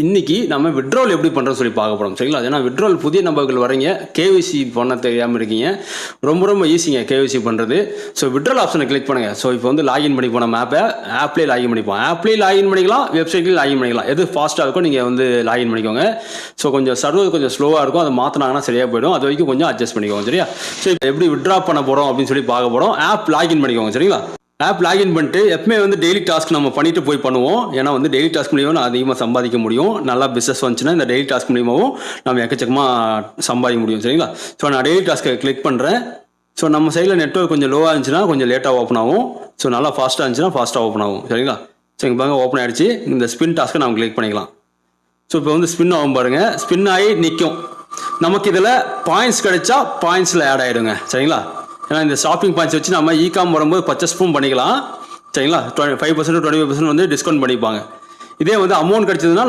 இன்னைக்கு நம்ம விட்ரோல் எப்படி பண்ணுறோம் சொல்லி பார்க்க போகிறோம் சரிங்களா? ஏன்னா விட்ரோல் புதிய நபர்கள் வரீங்க. கேவிசி பண்ண தெரியாமல் இருக்கீங்க. ரொம்ப ரொம்ப ஈஸிங்க கேவிசி பண்ணுறது ஸோ விட்ரோல் ஆப்ஷனை கிளிக் பண்ணுங்கள் ஸோ இப்போ வந்து லாகின் பண்ணிப்போம் நம்ம ஆப்பை ஆப்லேயே லாகின் பண்ணிப்போம் ஆப்லேயே லாகின் பண்ணிக்கலாம் வெப்சைட்லேயும் லாகின் பண்ணிக்கலாம். எது ஃபாஸ்ட்டாக இருக்கோ நீங்கள் வந்து லாகின் பண்ணிக்கோங்க. ஸோ கொஞ்சம் சர்வர் கொஞ்சம் ஸ்லோவாக இருக்கும். அதை மாற்றினாங்கன்னா சரியாக போயிடும். அது வரைக்கும் கொஞ்சம் அட்ஜஸ்ட் பண்ணிக்கோங்க. சரியா? ஸோ இப்போ எப்படி விட்ரா பண்ண போகிறோம் அப்படின்னு சொல்லி பார்க்க போகிறோம் ஆப் லாகின் பண்ணிக்கோங்க. சரிங்களா? ஆப் லாகின் பண்ணிட்டு எப்பவுமே வந்து டெய்லி டாஸ்க் நம்ம பண்ணிட்டு போய் பண்ணுவோம். ஏன்னா வந்து டெய்லி டாஸ்க் மூலியமாக நான் அதிகமாக சம்பாதிக்க முடியும். நல்லா பிஸ்னஸ் வந்துச்சுன்னா இந்த டெய்லி டாஸ்க் மூலியமாகவும் நம்ம எக்கச்சக்கமாக சம்பாதிக்க முடியும். சரிங்களா? ஸோ நான் டெய்லி டாஸ்க்கை கிளிக் பண்ணுறேன் ஸோ நம்ம சைடில் நெட்ஒர்க் கொஞ்சம் லோவாக இருந்துச்சுன்னா கொஞ்சம் லேட்டாக ஓப்பன் ஆகும். ஸோ நல்லா ஃபாஸ்ட்டாக இருந்துச்சுன்னா ஃபாஸ்ட்டாக ஓப்பன் ஆகும். சரிங்களா? ஸோ இங்கே பாருங்க ஓப்பன் ஆகிடுச்சு இந்த ஸ்பின் டாஸ்க்கை நம்ம கிளிக் பண்ணிக்கலாம். ஸோ இப்போ வந்து ஸ்பின் ஆகும் பாருங்கள் ஸ்பின் ஆகி நிற்கும் நமக்கு இதில் பாயிண்ட்ஸ் கிடைச்சா பாயிண்ட்ஸில் ஆட் ஆகிடுங்க சரிங்களா? ஏன்னா இந்த ஷாப்பிங் பாயிண்ட்ஸ் வச்சு நம்ம இ காம் வரும்போது பர்ச்சேஸ்ஃபும் பண்ணிக்கலாம். சரிங்களா? Five percent twenty five percent வந்து டிஸ்கவுண்ட் பண்ணிப்பாங்க. இதே வந்து அமௌண்ட் கிடைச்சதுன்னா